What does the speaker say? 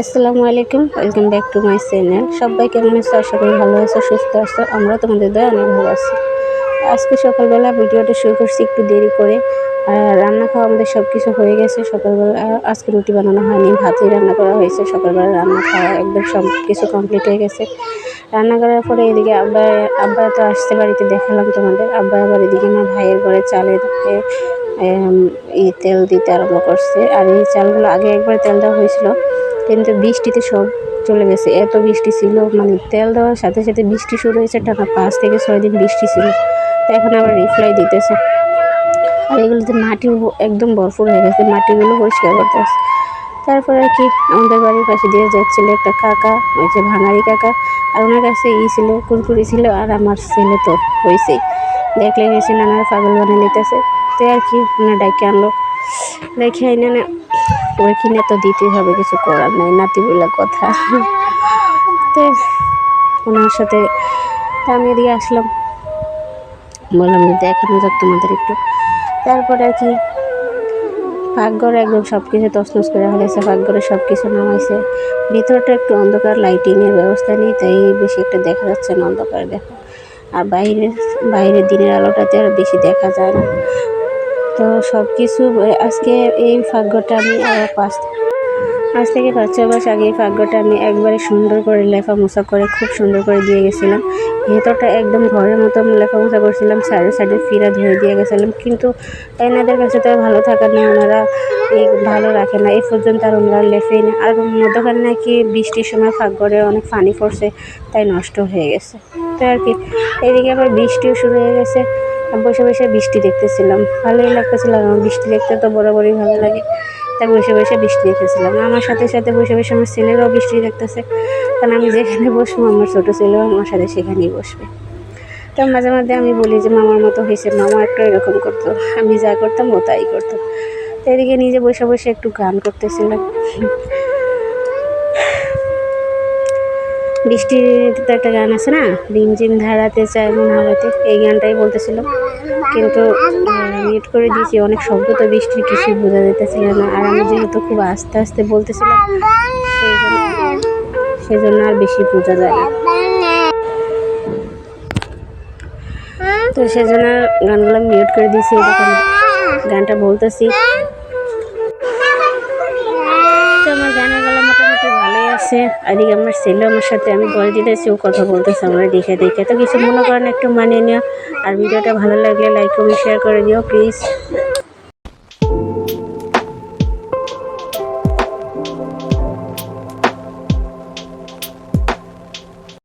আসসালামু আলাইকুম, welcome back to my channel. সবাই কেমন আছো? আশা করি ভালো আছো, সুস্থ আছো। আমরা তোমাদের দয়া অনেক ভালো আছি। আজকে সকালবেলা ভিডিওটা শুরু করছি একটু দেরি করে। আর রান্না খাওয়া আমাদের সব কিছু হয়ে গেছে সকালবেলা। আজকে রুটি বানানো হয়নি, ভাতই রান্না করা হয়েছে। সকালবেলা রান্না খাওয়া একদম সব কিছু কমপ্লিট হয়ে গেছে। রান্না করার পরে এদিকে আব্বা আব্বা তো আসতে বাড়িতে, দেখালাম তোমাদের। আব্বা আবার এদিকে আমার ভাইয়ের ঘরে চালের এ, এম, ই তেল দিতে আরম্ভ করছে। আর এই চালগুলো আগে একবার তেল দেওয়া হয়েছিল কিন্তু বৃষ্টিতে সব চলে গেছে। এত বৃষ্টি ছিল মানে তেল দেওয়ার সাথে সাথে বৃষ্টি শুরু হয়েছে টানা পাঁচ থেকে ছয় দিন বৃষ্টি ছিল। তো এখন আবার রিপ্লাই দিতেছে। আর এগুলোতে মাটি একদম ভরপুর হয়ে গেছে মাটিগুলো পরিষ্কার করতে হচ্ছে। তারপরে আর কি আমাদের বাড়ির পাশে দিয়ে যাচ্ছিল একটা কাকা ওই যে ভাঙারি কাকা আর ওনার কাছে ই ছিল কুরকুরি ছিল আর আমার ছেলে তো হয়েছেই দেখলে গেছে নানার পাগল বানিয়ে নিতেছে। তো আর কি ওনার ডাইকে আনলো। দেখে আইনে না ওই কিনে তো দিতেই হবে, কিছু করার নাই নাতি বলে কথা। তো ওনার সাথে তা আমি এদিকে আসলাম। বললাম যে দেখানো যাক তোমাদের একটু। তারপরে আর কি পাকঘর একদম সব কিছু তছনছ করে ফেলেছে পাকঘরে সব কিছু নামাইছে। ভিতরটা একটু অন্ধকার লাইটিংয়ের ব্যবস্থা নেই, তাই বেশি একটা দেখা যাচ্ছে না, অন্ধকার দেখো। আর বাইরের বাইরের দিনের আলোটাতে আর বেশি দেখা যায় না। তো সব কিছু আজকে এই ফাঁকঘরটা আমি পাঁচ আজ থেকে পাঁচ ছ মাস আগে এই ফাঁকঘরটা আমি একবারে সুন্দর করে লেখা মোছা করে খুব সুন্দর করে দিয়ে গেছিলাম। ভেতরটা একদম ঘরের মতো লেখা মোছা করছিলাম, সাইডে সাইডে ফিরা ধরে দিয়ে গেছিলাম। কিন্তু এনাদের কাছে তো ভালো থাকার না ওনারা এই ভালো রাখে না। এই পর্যন্ত আর ওনারা লেফেই না। আর মধ্যখানে নাকি বৃষ্টির সময় ফাঁকঘরে অনেক পানি পড়ছে, তাই নষ্ট হয়ে গেছে। তো আর কি, এদিকে আবার বৃষ্টিও শুরু হয়ে গেছে। বসে বসে বৃষ্টি দেখতেছিলাম। ভালোই লাগতেছিল, আমার বৃষ্টি দেখতে তো বরাবরই ভালো লাগে। তাই বসে বসে বৃষ্টি দেখতেছিলাম। আমার সাথে সাথে বসে বসে আমার ছেলেরাও বৃষ্টি দেখতেছে। কারণ আমি যেখানে বসবো, আমার ছোটো ছেলেও আমার সাথে সেখানেই বসবে। তো মাঝে মাঝে আমি বলি যে, মামার মতো হয়েছে, মামা একটু এরকম করতো। আমি যা করতাম, ও তাই করতো। তো এদিকে নিজে বসে বসে একটু গান করতেছিলাম। বৃষ্টিতে একটা গান আছে না? রিমঝিম ধারাতে চায় মন হারাতে এই গানটাই বলতেছিল। কিন্তু মিউট করে দিয়েছি। অনেক শব্দ তো বৃষ্টির কিছুই বোঝা যেতেছিল না। আর আমি যেহেতু খুব আস্তে আস্তে বলতেছিলাম, সেই জন্য সেই জন্য আর বেশি বোঝা যায় না। তো সেজন্য গানগুলো মিউট করে দিয়েছি। গানটা বলতেছি। তো আমার গানের গলা আছে। এদিকে আমার ছেলে আমার সাথে আমি বল দিতেছি, ও কথা বলতেছে আমরা দেখে দেখে। তো কিছু মনে করেন একটু মানিয়ে নিও। আর ভিডিওটা ভালো লাগলে লাইক কমেন্ট শেয়ার করে দিও প্লিজ